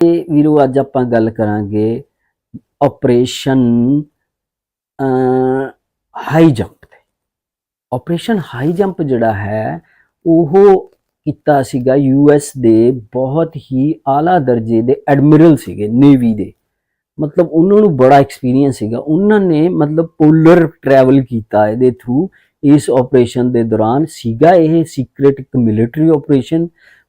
ਇਹ ਵੀਰੋ, ਅੱਜ ਆਪਾਂ ਗੱਲ ਕਰਾਂਗੇ ਆਪਰੇਸ਼ਨ ਹਾਈ ਜੰਪ ਤੇ। ਆਪਰੇਸ਼ਨ ਹਾਈ ਜੰਪ ਜਿਹੜਾ ਹੈ, ਉਹ ਕੀਤਾ ਸੀਗਾ ਯੂਐਸ ਦੇ ਬਹੁਤ ਹੀ ਆਲਾ ਦਰਜੇ ਦੇ ਐਡਮਿਰਲ ਸੀਗੇ ਨੇਵੀ ਦੇ। ਮਤਲਬ ਉਹਨਾਂ ਨੂੰ ਬੜਾ ਐਕਸਪੀਰੀਅੰਸ ਸੀਗਾ। ਉਹਨਾਂ ਨੇ ਮਤਲਬ ਪੋਲਰ ਟਰੈਵਲ ਕੀਤਾ ਇਹਦੇ ਥਰੂ ਇਸ ਆਪਰੇਸ਼ਨ ਦੇ ਦੌਰਾਨ ਸੀਗਾ ਇਹ ਸੀਕ੍ਰੀਟ ਇੱਕ ਮਿਲਟਰੀ ਆਪਰੇਸ਼ਨ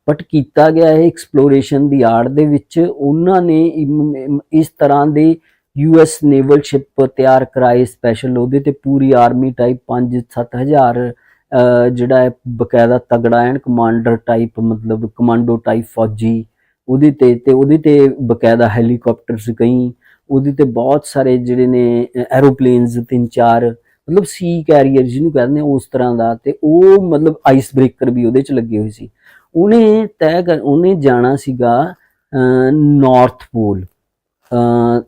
ਬਟ ਕੀਤਾ ਗਿਆ ਹੈ ਐਕਸਪਲੋਰੇਸ਼ਨ ਦੀ ਆੜ ਦੇ ਵਿੱਚ ਉਹਨਾਂ ਨੇ ਇਸ ਤਰ੍ਹਾਂ ਦੇ ਯੂਐਸ ਨੇਵਲ ਸ਼ਿਪ ਤਿਆਰ ਕਰਾਏ ਸਪੈਸ਼ਲ ਉਹਦੇ ਤੇ ਪੂਰੀ ਆਰਮੀ ਟਾਈਪ 5-7000 ਜਿਹੜਾ ਹੈ ਬਕਾਇਦਾ ਤਗੜਾ ਐਨ ਕਮਾਂਡਰ ਟਾਈਪ ਮਤਲਬ ਕਮਾਂਡੋ ਟਾਈਪ ਫੌਜੀ ਉਹਦੇ ਤੇ ਤੇ ਉਹਦੇ ਤੇ ਬਕਾਇਦਾ ਹੈਲੀਕਾਪਟਰਸ ਕਈ, ਉਹਦੇ ਤੇ ਬਹੁਤ ਸਾਰੇ ਜਿਹੜੇ ਨੇ ਐਰੋਪਲੇਨਸ ਤਿੰਨ ਚਾਰ ਮਤਲਬ ਸੀ ਕੈਰੀਅਰ ਜਿਹਨੂੰ ਕਹਿੰਦੇ ਆ ਉਸ ਤਰ੍ਹਾਂ ਦਾ ਤੇ ਉਹ ਮਤਲਬ ਆਈਸ ਬ੍ਰੇਕਰ ਵੀ ਉਹਦੇ ਚ ਲੱਗੇ ਹੋਏ ਸੀ। ਉਹਨੇ ਤੈਅ ਕਰ ਉਹਨੇ ਜਾਣਾ ਸੀਗਾ ਨਾਰਥ ਪੋਲ ਅਹ,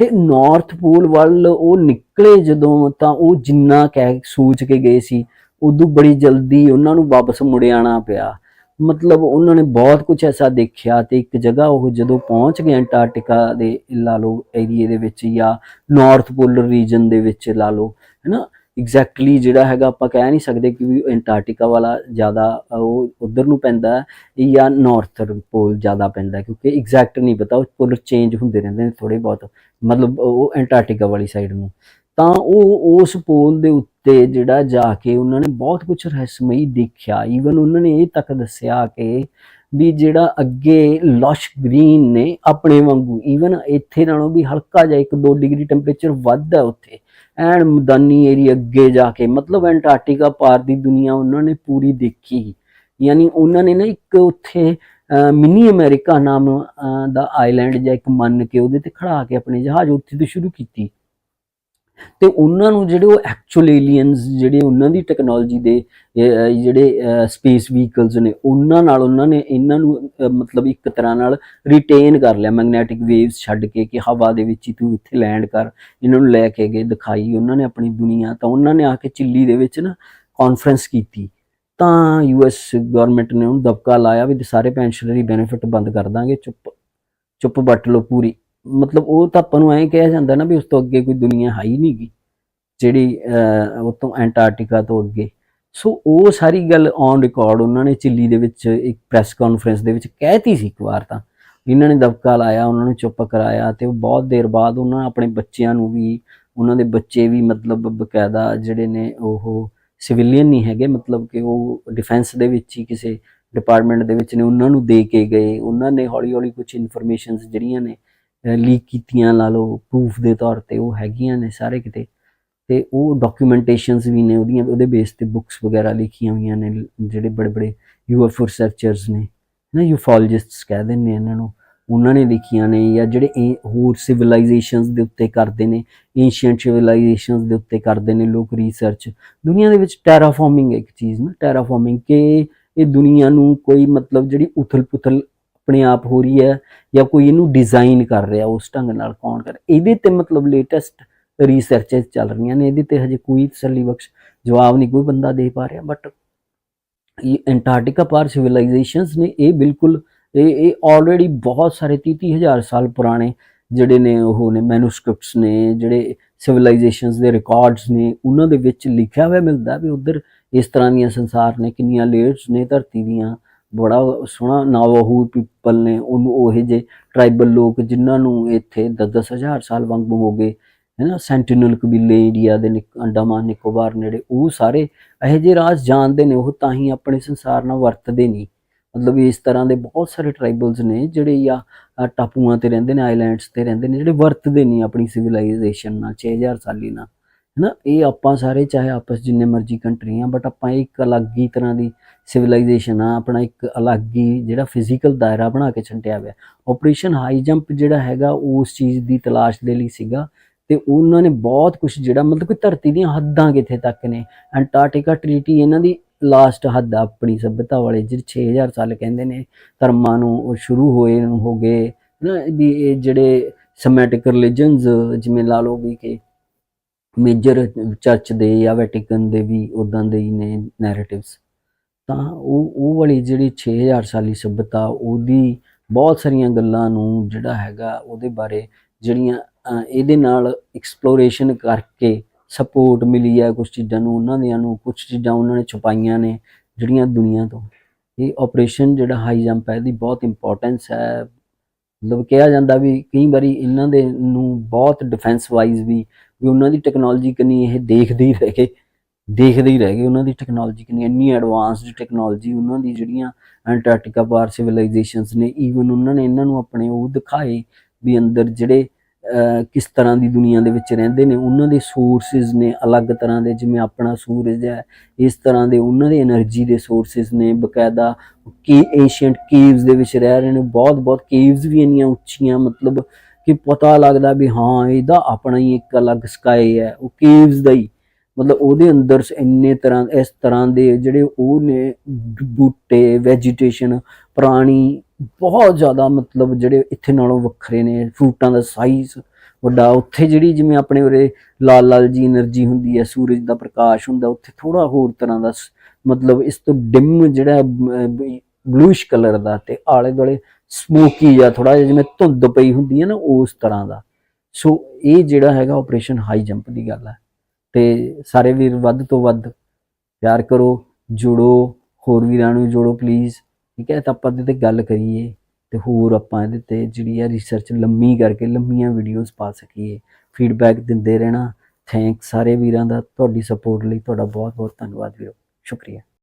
ਤੇ ਨਾਰਥ ਪੋਲ ਵੱਲ ਉਹ ਨਿਕਲੇ ਜਦੋਂ ਤਾਂ ਉਹ ਜਿੰਨਾ ਕਹਿ ਸੋਚ ਕੇ ਗਏ ਸੀ ਉਦੋਂ ਬੜੀ ਜਲਦੀ ਉਹਨਾਂ ਨੂੰ ਵਾਪਸ ਮੁੜ ਆਣਾ ਪਿਆ। ਮਤਲਬ ਉਹਨਾਂ ਨੇ ਬਹੁਤ ਕੁਝ ਐਸਾ ਦੇਖਿਆ ਤੇ ਇੱਕ ਜਗ੍ਹਾ ਉਹ ਜਦੋਂ ਪਹੁੰਚ ਗਏ ਅੰਟਾਰਕਟਿਕਾ ਦੇ ਲਾ ਲਓ ਏਰੀਏ ਦੇ ਵਿੱਚ ਜਾਂ ਨਾਰਥ ਪੋਲਰ ਰੀਜਨ ਦੇ ਵਿੱਚ ਲਾ ਲਓ ਹੈਨਾ? ਐਗਜ਼ੈਕਟਲੀ ਜਿਹੜਾ ਹੈਗਾ ਆਪਾਂ ਕਹਿ ਨਹੀਂ ਸਕਦੇ ਕਿ ਵੀ ਅੰਟਾਰਕਟਿਕਾ ਵਾਲਾ ਜ਼ਿਆਦਾ, ਉਹ ਉਧਰ ਨੂੰ ਪੈਂਦਾ ਹੈ ਜਾਂ ਨਾਰਥਰਨ ਪੋਲ ਜ਼ਿਆਦਾ ਪੈਂਦਾ ਕਿਉਂਕਿ ਐਗਜ਼ੈਕਟ ਨਹੀਂ ਪਤਾ, ਉਹ ਪੋਲਰ ਚੇਂਜ ਹੁੰਦੇ ਰਹਿੰਦੇ ਨੇ ਥੋੜੇ ਬਹੁਤ, ਮਤਲਬ ਉਹ ਅੰਟਾਰਕਟਿਕਾ ਵਾਲੀ ਸਾਈਡ ਨੂੰ। ਤਾਂ ਉਹ, ਉਸ ਪੋਲ ਦੇ ਉੱਤੇ ਜਿਹੜਾ ਜਾ ਕੇ ਉਹਨਾਂ ਨੇ ਬਹੁਤ ਕੁਝ ਰਹੱਸਮਈ ਦੇਖਿਆ ਈਵਨ ਉਹਨਾਂ ਨੇ ਇਹ ਤੱਕ ਦੱਸਿਆ ਕਿ ਵੀ ਜਿਹੜਾ ਅੱਗੇ ਲਸ਼ ਗ੍ਰੀਨ ਨੇ ਆਪਣੇ ਵਾਂਗੂ ਈਵਨ ਇੱਥੇ ਨਾਲੋਂ ਵੀ ਹਲਕਾ ਜਿਹਾ 1-2 ਡਿਗਰੀ ਟੈਂਪਰੇਚਰ ਵੱਧ ਹੈ ਉੱਥੇ ਐਨ ਮੈਦਾਨੀ ਏਰੀਆ ਅੱਗੇ ਜਾ ਕੇ, ਮਤਲਬ ਅੰਟਾਰਕਟਿਕਾ ਪਾਰ ਦੀ ਦੁਨੀਆ ਉਹਨਾਂ ਨੇ ਪੂਰੀ ਦੇਖੀ। ਯਾਨੀ ਉਹਨਾਂ ਨੇ ਨਾ ਇੱਕ ਉੱਥੇ ਮਿਨੀ ਅਮਰੀਕਾ ਨਾਮ ਦਾ ਆਈਲੈਂਡ ਜਾਂ ਇੱਕ ਮੰਨ ਕੇ ਉਹਦੇ ਤੇ ਖੜਾ ਕੇ ਆਪਣੇ ਜਹਾਜ਼ ਉੱਥੇ ਤੋਂ ਸ਼ੁਰੂ ਕੀਤੀ। ਤੇ ਉਹਨਾਂ ਨੂੰ ਜਿਹੜੇ ਉਹ ਐਕਚੁਅਲ ਏਲੀਅਨਸ ਜਿਹੜੇ ਉਹਨਾਂ ਦੀ ਟੈਕਨੋਲੋਜੀ ਦੇ ਜਿਹੜੇ ਸਪੇਸ ਵਹੀਕਲਸ ਨੇ, ਉਹਨਾਂ ਨਾਲ ਉਹਨਾਂ ਨੇ ਇਹਨਾਂ ਨੂੰ ਮਤਲਬ ਇੱਕ ਤਰ੍ਹਾਂ ਨਾਲ ਰਿਟੇਨ ਕਰ ਲਿਆ ਮੈਗਨੈਟਿਕ ਵੇਵਸ ਛੱਡ ਕੇ ਕਿ ਹਵਾ ਦੇ ਵਿੱਚ ਹੀ ਤੂੰ ਇੱਥੇ ਲੈਂਡ ਕਰ, ਇਹਨਾਂ ਨੂੰ ਲੈ ਕੇ ਗਏ, ਦਿਖਾਈ, ਉਹਨਾਂ ਨੇ ਆਪਣੀ ਦੁਨੀਆ, ਤਾਂ ਉਹਨਾਂ ਨੇ ਆ ਕੇ ਚਿੱਲੀ ਦੇ ਵਿੱਚ ਨਾ ਕਾਨਫਰੰਸ ਕੀਤੀ। ਤਾਂ ਯੂਐਸ ਗਵਰਨਮੈਂਟ ਨੇ ਉਹਨੂੰ ਦਬਕਾ ਲਾਇਆ ਵੀ ਸਾਰੇ ਪੈਨਸ਼ਨਰੀ ਬੈਨੀਫਿਟ ਬੰਦ ਕਰ ਦਾਂਗੇ, ਚੁੱਪ ਚੁੱਪ ਬੱਟ ਲਓ ਪੂਰੀ। ਮਤਲਬ ਉਹ ਤਾਂ ਆਪਾਂ ਨੂੰ ਐਂ ਕਿਹਾ ਜਾਂਦਾ ਨਾ ਵੀ ਉਸ ਤੋਂ ਅੱਗੇ ਕੋਈ ਦੁਨੀਆ ਹੈ ਹੀ ਨਹੀਂਗੀ ਜਿਹੜੀ ਉਹ ਤੋਂ ਐਂਟਾਰਕਟਿਕਾ ਤੋਂ ਅੱਗੇ। ਸੋ ਉਹ ਸਾਰੀ ਗੱਲ ਔਨ ਰਿਕਾਰਡ ਉਹਨਾਂ ਨੇ ਚਿੱਲੀ ਦੇ ਵਿੱਚ ਇੱਕ ਪ੍ਰੈਸ ਕਾਨਫਰੰਸ ਦੇ ਵਿੱਚ ਕਹਿਤੀ ਸੀ ਇੱਕ ਵਾਰ ਤਾਂ। ਇਹਨਾਂ ਨੇ ਦਬਕਾ ਲਾਇਆ, ਉਹਨਾਂ ਨੂੰ ਚੁੱਪ ਕਰਾਇਆ ਤੇ ਉਹ ਬਹੁਤ ਦੇਰ ਬਾਅਦ ਉਹਨਾਂ ਆਪਣੇ ਬੱਚਿਆਂ ਨੂੰ ਵੀ, ਉਹਨਾਂ ਦੇ ਬੱਚੇ ਵੀ ਮਤਲਬ ਬਕਾਇਦਾ ਜਿਹੜੇ ਨੇ ਉਹ ਸਿਵਿਲੀਅਨ ਨਹੀਂ ਹੈਗੇ, ਮਤਲਬ ਕਿ ਉਹ ਡਿਫੈਂਸ ਦੇ ਵਿੱਚ ਹੀ ਕਿਸੇ ਡਿਪਾਰਟਮੈਂਟ ਦੇ ਵਿੱਚ ਨੇ, ਉਹਨਾਂ ਨੂੰ ਦੇ ਕੇ ਗਏ। ਉਹਨਾਂ ਨੇ ਹੌਲੀ ਹੌਲੀ ਕੁਝ ਇਨਫੋਰਮੇਸ਼ਨਸ ਜਿਹੜੀਆਂ ਨੇ ਲੀਕ ਕੀਤੀਆਂ ਲਾ ਲਓ ਪ੍ਰੂਫ ਦੇ ਤੌਰ ਤੇ ਉਹ ਹੈਗੀਆਂ ਨੇ ਸਾਰੇ ਕਿਤੇ। ਤੇ ਉਹ ਡਾਕੂਮੈਂਟੇਸ਼ਨਸ ਵੀ ਨੇ ਉਹਦੀਆਂ, ਉਹਦੇ ਬੇਸ ਤੇ ਬੁੱਕਸ ਵਗੈਰਾ ਲਿਖੀਆਂ ਹੋਈਆਂ ਨੇ, ਜਿਹੜੇ ਬੜੇ ਬੜੇ ਯੂਐਫਓ ਰਿਸਰਚਰਸ ਨੇ ਨਾ ਯੂਫੋਲੋਜਿਸਟਸ ਕਹਿ ਦਿੰਦੇ ਆ ਇਹਨਾਂ ਨੂੰ। ਉਹਨਾਂ ਨੇ ਲਿਖੀਆਂ ਨੇ ਜਾਂ ਜਿਹੜੇ ਇਹ ਹੋਰ ਸਿਵਲਾਈਜੇਸ਼ਨਸ ਦੇ ਉੱਤੇ ਕਰਦੇ ਨੇ ਏਸ਼ੀਅੰਟ ਸਿਵਲਾਈਜੇਸ਼ਨਸ ਦੇ ਉੱਤੇ ਕਰਦੇ ਨੇ ਲੋਕ ਰਿਸਰਚ ਦੁਨੀਆ ਦੇ ਵਿੱਚ ਟੈਰਾਫਾਰਮਿੰਗ ਇੱਕ ਚੀਜ਼ ਨਾ ਟੈਰਾਫਾਰਮਿੰਗ ਕਿ ਇਹ ਦੁਨੀਆ ਨੂੰ ਕੋਈ ਮਤਲਬ ਜਿਹੜੀ ਉਥਲ-ਪੁਥਲ ਆਪਣੇ ਆਪ ਹੋ ਰਹੀ ਹੈ ਜਾਂ ਕੋਈ ਇਹਨੂੰ ਡਿਜ਼ਾਈਨ ਕਰ ਰਿਹਾ ਉਸ ਢੰਗ ਨਾਲ ਕੌਣ ਕਰ ਇਹਦੇ ਤੇ ਮਤਲਬ ਲੇਟੈਸਟ ਰਿਸਰਚਸ ਚੱਲ ਰਹੀਆਂ ਨੇ, ਇਹਦੇ ਤੇ ਹਜੇ ਕੋਈ ਤਸੱਲੀ ਬਖਸ਼ ਜਵਾਬ ਨਹੀਂ, ਕੋਈ ਬੰਦਾ ਦੇ ਪਾ ਰਿਹਾ ਬਟ ਇਹ ਅੰਟਾਰਕਟਿਕਾ ਪਾਰ ਸਿਵਲਾਈਜੇਸ਼ਨਸ ਨੇ, ਇਹ ਬਿਲਕੁਲ ਇਹ ਇਹ ਆਲਰੇਡੀ ਬਹੁਤ ਸਾਰੇ 30 ਹਜ਼ਾਰ ਸਾਲ ਪੁਰਾਣੇ ਜਿਹੜੇ ਨੇ ਉਹ ਨੇ ਮੈਨੂਸਕ੍ਰਿਪਟਸ ਨੇ, ਜਿਹੜੇ ਸਿਵਲਾਈਜੇਸ਼ਨਸ ਦੇ ਰਿਕਾਰਡਸ ਨੇ, ਉਹਨਾਂ ਦੇ ਵਿੱਚ ਲਿਖਿਆ ਹੋਇਆ ਮਿਲਦਾ ਵੀ ਉਧਰ ਇਸ ਤਰ੍ਹਾਂ ਦੀਆਂ ਸੰਸਾਰ ਨੇ, ਕਿੰਨੀਆਂ ਲੇਅਰਸ ਨੇ ਧਰਤੀ ਦੀਆਂ ਬੜਾ ਸੋਹਣਾ ਨਾਵਾਹੂ ਪੀਪਲ ਨੇ, ਉਹਨੂੰ ਉਹ ਜੇ ਟ੍ਰਾਈਬਲ ਲੋਕ ਜਿਨ੍ਹਾਂ ਨੂੰ ਇੱਥੇ 10 ਹਜ਼ਾਰ ਸਾਲ ਵਾਂਗੂ ਹੋ ਗਏ, ਹੈ ਨਾ ਸੈਂਟੀਨਲ ਕਬੀਲੇ ਇੰਡੀਆ ਦੇ ਨਿਕ- ਅੰਡਾਮਾਨ, ਨਿਕੋਬਾਰ ਨੇੜੇ, ਉਹ ਸਾਰੇ ਇਹੋ ਜਿਹੇ ਰਾਜ ਜਾਣਦੇ ਨੇ, ਉਹ ਤਾਂ ਹੀ ਆਪਣੇ ਸੰਸਾਰ ਨਾਲ ਵਰਤਦੇ ਨਹੀਂ। ਮਤਲਬ ਇਸ ਤਰ੍ਹਾਂ ਦੇ ਬਹੁਤ ਸਾਰੇ ਟ੍ਰਾਈਬਲਸ ਨੇ ਜਿਹੜੇ ਆ ਟਾਪੂਆਂ ਤੇ ਰਹਿੰਦੇ ਨੇ ਆਈਲੈਂਡਸ ਤੇ ਰਹਿੰਦੇ ਨੇ, ਜਿਹੜੇ ਵਰਤਦੇ ਨਹੀਂ ਆਪਣੀ ਸਿਵਲਾਈਜੇਸ਼ਨ ਨਾਲ 6000 ਸਾਲੀ ਨਾਲ। ਹੈਨਾ? ਇਹ ਆਪਾਂ ਸਾਰੇ, ਚਾਹੇ ਆਪਸ ਜਿੰਨੇ ਮਰਜ਼ੀ ਕੰਟਰੀ ਕੰਟਰੀਆਂ ਬਟ ਆਪਾਂ ਇੱਕ ਅਲੱਗ ਹੀ ਤਰ੍ਹਾਂ ਦੀ ਸਿਵਲਾਈਜੇਸ਼ਨ ਆ, ਆਪਣਾ ਇੱਕ ਅਲੱਗ ਹੀ ਜਿਹੜਾ ਫਿਜ਼ੀਕਲ ਦਾਇਰਾ ਬਣਾ ਕੇ ਛੰਟਿਆ ਹੋਇਆ। ਆਪਰੇਸ਼ਨ ਹਾਈ ਜੰਪ ਜਿਹੜਾ ਹੈਗਾ ਉਸ ਚੀਜ਼ ਦੀ ਤਲਾਸ਼ ਦੇ ਲਈ ਸੀਗਾ ਤੇ ਉਹਨਾਂ ਨੇ ਬਹੁਤ ਕੁਝ ਜਿਹੜਾ ਮਤਲਬ ਕਿ ਧਰਤੀ ਦੀਆਂ ਹੱਦਾਂ ਕਿੱਥੇ ਤੱਕ ਨੇ। ਅੰਟਾਰਕਟਿਕਾ ਟ੍ਰੀਟੀ ਇਹਨਾਂ ਦੀ ਲਾਸਟ ਹੱਦ ਆ, ਆਪਣੀ ਸਭਿਅਤਾ ਵਾਲੇ, ਜਿਹੜੇ 6000 ਸਾਲ ਕਹਿੰਦੇ ਨੇ, ਧਰਮਾਂ ਨੂੰ ਉਹ ਸ਼ੁਰੂ ਹੋਏ ਨੂੰ ਹੋ ਗਏ ਨਾ ਵੀ ਇਹ ਜਿਹੜੇ ਸਮੈਟਿਕ ਰਿਲੀਜਨਸ ਜਿਵੇਂ ਲਾ ਲਓ ਵੀ ਕਿ ਮੇਜਰ ਚਰਚ ਦੇ ਜਾਂ ਵੈਟੀਕਨ ਦੇ ਵੀ ਉਦਾਂ ਦੇ ਹੀ ਨੇ ਨੈਰੇਟਿਵਸ ਤਾਂ ਉਹ ਉਹ ਵਾਲੀ ਜਿਹੜੀ 6000 ਸਾਲੀ ਸਭਿਅਤਾ, ਉਹਦੀ ਬਹੁਤ ਸਾਰੀਆਂ ਗੱਲਾਂ ਨੂੰ ਜਿਹੜਾ ਹੈਗਾ ਉਹਦੇ ਬਾਰੇ ਜਿਹੜੀਆਂ ਇਹਦੇ ਨਾਲ ਐਕਸਪਲੋਰੇਸ਼ਨ ਕਰਕੇ ਸਪੋਰਟ ਮਿਲੀ ਹੈ ਕੁਝ ਚੀਜ਼ਾਂ ਨੂੰ, ਉਹਨਾਂ ਦੀਆਂ ਨੂੰ ਕੁਝ ਚੀਜ਼ਾਂ ਉਹਨਾਂ ਨੇ ਛੁਪਾਈਆਂ ਨੇ ਜਿਹੜੀਆਂ ਦੁਨੀਆ ਤੋਂ। ਇਹ ਆਪਰੇਸ਼ਨ ਜਿਹੜਾ ਹਾਈ ਜੰਪ ਹੈ, ਇਹਦੀ ਬਹੁਤ ਇੰਪੋਰਟੈਂਸ ਹੈ। ਮਤਲਬ ਕਿਹਾ ਜਾਂਦਾ ਵੀ ਕਈ ਵਾਰੀ ਇਹਨਾਂ ਦੇ ਨੂੰ ਬਹੁਤ ਡਿਫੈਂਸ ਵਾਈਜ਼ ਵੀ ਵੀ ਉਹਨਾਂ ਦੀ ਟੈਕਨੋਲੋਜੀ ਕਿੰਨੀ ਇਹ ਦੇਖਦੇ ਹੀ ਰਹਿ ਗਏ ਦੇਖਦੇ ਹੀ ਰਹਿ ਗਏ ਉਹਨਾਂ ਦੀ ਟੈਕਨੋਲੋਜੀ ਕਿੰਨੀ ਇੰਨੀ ਐਡਵਾਂਸਡ ਟੈਕਨੋਲੋਜੀ ਉਹਨਾਂ ਦੀ ਜਿਹੜੀਆਂ ਐਂਟਾਰਕਟਿਕਾ ਬਾਰ ਸਿਵਲਾਈਜੇਸ਼ਨਸ ਨੇ ਈਵਨ ਉਹਨਾਂ ਨੇ ਇਹਨਾਂ ਨੂੰ ਆਪਣੇ ਉਹ ਦਿਖਾਏ ਵੀ ਅੰਦਰ ਜਿਹੜੇ ਕਿਸ ਤਰ੍ਹਾਂ ਦੀ ਦੁਨੀਆ ਦੇ ਵਿੱਚ ਰਹਿੰਦੇ ਨੇ, ਉਹਨਾਂ ਦੇ ਸੋਰਸਸ ਨੇ ਅਲੱਗ ਤਰ੍ਹਾਂ ਦੇ, ਜਿਵੇਂ ਆਪਣਾ ਸੂਰਜ ਹੈ, ਇਸ ਤਰ੍ਹਾਂ ਦੇ ਉਹਨਾਂ ਦੇ એનર્ਜੀ ਦੇ ਸੋਰਸਸ ਨੇ, ਬਕਾਇਦਾ ਕੀ ਏਸ਼ੀਅੰਟ ਕੇਵਸ ਦੇ ਵਿੱਚ ਰਹਿ ਰਹੇ ਨੇ ਬਹੁਤ ਬਹੁਤ ਕੇਵਸ ਵੀ ਇੰਨੀਆਂ ਉੱਚੀਆਂ, ਮਤਲਬ ਕਿ ਪਤਾ ਲੱਗਦਾ ਵੀ ਹਾਂ, ਇਹਦਾ ਆਪਣਾ ਹੀ ਇੱਕ ਅਲੱਗ ਸਕਾਈ ਹੈ, ਉਹ ਕੇਵਸ ਦਾ ਹੀ। ਮਤਲਬ ਉਹਦੇ ਅੰਦਰ ਇੰਨੇ ਤਰ੍ਹਾਂ, ਇਸ ਤਰ੍ਹਾਂ ਦੇ ਜਿਹੜੇ ਉਹ ਨੇ ਬੂਟੇ ਵੈਜੀਟੇਸ਼ਨ ਪ੍ਰਾਣੀ, ਬਹੁਤ ਜ਼ਿਆਦਾ ਮਤਲਬ ਜਿਹੜੇ ਇੱਥੇ ਨਾਲੋਂ ਵੱਖਰੇ ਨੇ ਫਰੂਟਾਂ ਦਾ ਸਾਈਜ਼ ਵੱਡਾ। ਉੱਥੇ ਜਿਹੜੀ ਜਿਵੇਂ ਆਪਣੇ ਉਰੇ ਲਾਲ ਲਾਲ ਜੀ એનર્ਜੀ ਹੁੰਦੀ ਹੈ, ਸੂਰਜ ਦਾ ਪ੍ਰਕਾਸ਼ ਹੁੰਦਾ, ਉੱਥੇ ਥੋੜਾ ਹੋਰ ਤਰ੍ਹਾਂ ਦਾ ਮਤਲਬ ਇਸ ਤੋਂ ਡਿਮ ਜਿਹੜਾ ਬਲੂਇਸ਼ ਕਲਰ ਦਾ ਤੇ ਆਲੇ ਦੁਆਲੇ ਸਮੋਕੀ ਜਾਂ ਥੋੜਾ ਜਿਹਾ ਜਿਵੇਂ ਧੁੰਦ ਪਈ ਹੁੰਦੀ ਹੈ ਨਾ ਉਸ ਤਰ੍ਹਾਂ ਦਾ। ਸੋ ਇਹ ਜਿਹੜਾ ਹੈਗਾ ਆਪਰੇਸ਼ਨ ਹਾਈ ਜੰਪ ਦੀ ਗੱਲ ਹੈ। ਤੇ ਸਾਰੇ ਵੀਰ ਵੱਧ ਤੋਂ ਵੱਧ ਪਿਆਰ ਕਰੋ, ਜੁੜੋ, ਹੋਰ ਵੀਰਾਂ ਨੂੰ ਜੋੜੋ ਪਲੀਜ਼ ਠੀਕ ਹੈ, ਤਾਂ ਆਪਾਂ ਇਹਦੇ ਤੇ ਗੱਲ ਕਰੀਏ ਤੇ ਹੋਰ ਆਪਾਂ ਇਹਦੇ ਤੇ ਜਿਹੜੀ ਹੈ ਰਿਸਰਚ ਲੰਮੀ ਕਰਕੇ ਲੰਮੀਆਂ ਵੀਡੀਓਜ਼ ਪਾ ਸਕੀਏ। ਫੀਡਬੈਕ ਦਿੰਦੇ ਰਹਿਣਾ। ਥੈਂਕ ਸਾਰੇ ਵੀਰਾਂ ਦਾ। ਤੁਹਾਡੀ ਸਪੋਰਟ ਲਈ ਤੁਹਾਡਾ ਬਹੁਤ ਬਹੁਤ ਧੰਨਵਾਦ ਵੀਰੋ। ਸ਼ੁਕਰੀਆ।